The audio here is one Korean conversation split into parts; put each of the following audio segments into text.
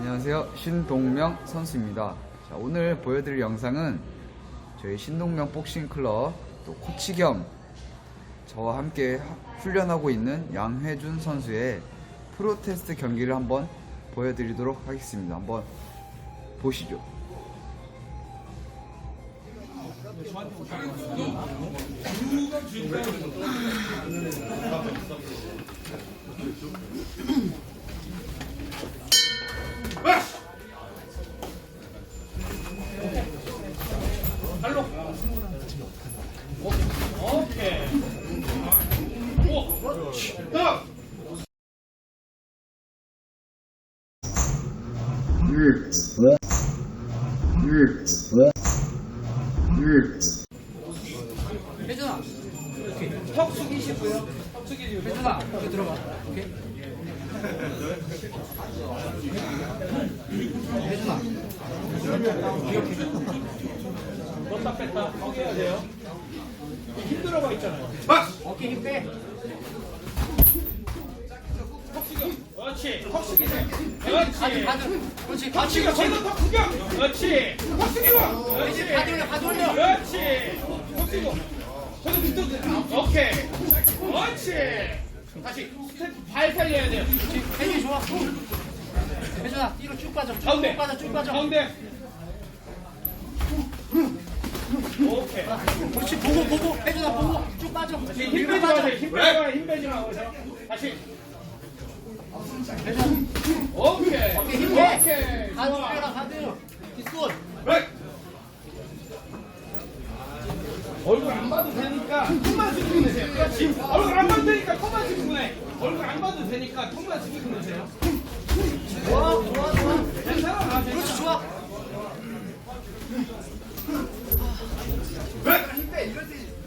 안녕하세요. 신동명 선수입니다. 자, 오늘 보여드릴 영상은 저희 신동명 복싱 클럽 또 코치 겸 저와 함께 하- 훈련하고 있는 양회준 선수의 프로테스트 경기를 한번 보여드리도록 하겠습니다. 한번 보시죠. 혜준아 턱 숙이시고요 턱 숙이시고 혜준아 여기 들어가 오케이 혜준아 넣었다 뺐다 포기해야 돼요. 힘들어가 있잖아요. 어깨 힘빼. 그렇지. 턱 숙이세요. 가드 그렇지. 그렇지 턱 가드 숙여. 저희도 턱 숙여. 그렇지. 턱 숙이고. 그렇지. 가드 올려 그렇지. 턱 숙이고. 저도 밑도 오케이. 그렇지. 다시 스텝 발 살려야 돼요. 혜준이 좋아 혜준아 뒤로 쭉 빠져 쭉 가운데. 빠져 쭉 빠져 가운데. 오케이. 그렇지 보고 보고 혜준아 보고 쭉 빠져 힘 빼지 마세요. 힘 빼지 마세요. 힘 빼지 마세요. 다시. 오케이. 오케이. 얼굴 안 봐도 되니까 턱만 숙이고 내세요. 그렇지. 얼굴 안 봐도 되니까 턱만 숙이고 내. 얼굴 안 봐도 되니까 턱만 숙이고 내세요. 좋아 좋아 좋아 괜찮아. 그렇지 좋아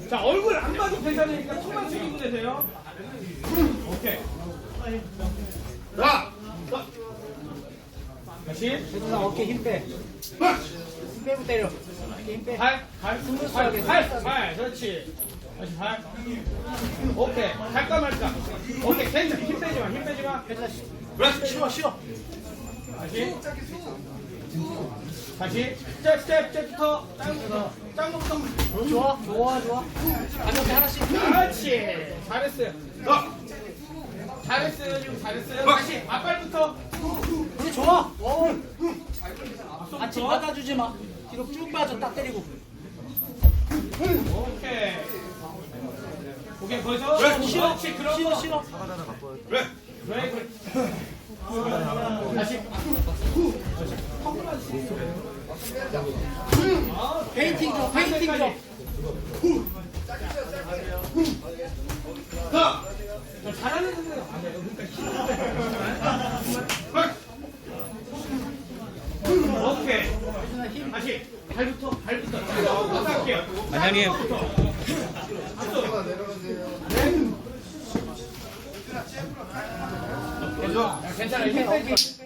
자, 얼굴 안 봐도 괜찮으니까 턱만 숙이고 내세요. 오케이. 자. 자. 다시. 혜준아 어깨 힘빼 힘 빼고 때려 어깨 힘 빼 발, 발, 발, 발, 발, 그렇지. 다시 발. 오케이. 갈까 말까. 오케이. 괜찮아. 힘 빼지 마, 힘 빼지 마. 혜준아 그렇지. 쉬어 쉬어 다시. 다시. 스텝, 스텝, 스텝부터. 짱부터. 짱부터. 좋아 좋아 좋아 가볍게 하나씩 그렇지. 잘했어요. 너. 잘했어요. 지금 잘했어요. 다시. 앞발부터. 그래 좋아 어. 같이 앞손부터. 받아주지 마 뒤로 쭉 빠져 딱 때리고 오케이. 고개 벌써. 쉬어 그렇지. 그런 쉬어 거. 쉬어 그래. 그래, 그래. 다시. 페인팅 줘 페인팅 줘 자, 저 잘하는 분은 안 돼요. 그러니까 힘. 발부터 발부터. 자, 할게요. 안녕님. 괜찮아요. 힘 빼지.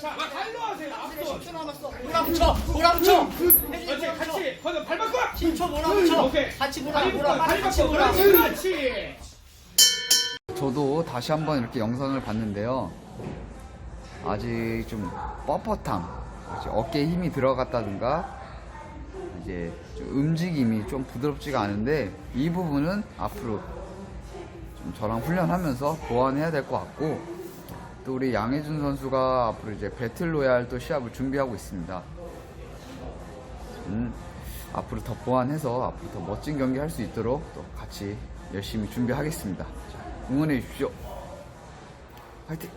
자, 발로 하세요. 앞손. 10초 남았어 몰아붙여 몰아붙여 그렇지. 같이. 거기서 발 바꿔. 10초 몰아붙여 오케이. 같이 몰아 다리 몰아 바꿔. 다리 같이 바꿔. 몰아 그렇지. 그렇지. 저도 다시 한번 이렇게 영상을 봤는데요. 아직 좀 뻣뻣함, 그렇지, 어깨에 힘이 들어갔다든가, 이제 좀 움직임이 좀 부드럽지가 않은데, 이 부분은 앞으로 좀 저랑 훈련하면서 보완해야 될 것 같고, 또 우리 양혜준 선수가 앞으로 이제 배틀로얄 또 시합을 준비하고 있습니다. 음, 앞으로 더 보완해서 앞으로 더 멋진 경기 할 수 있도록 또 같이 열심히 준비하겠습니다. 자, 응원해 주십시오. 화이팅!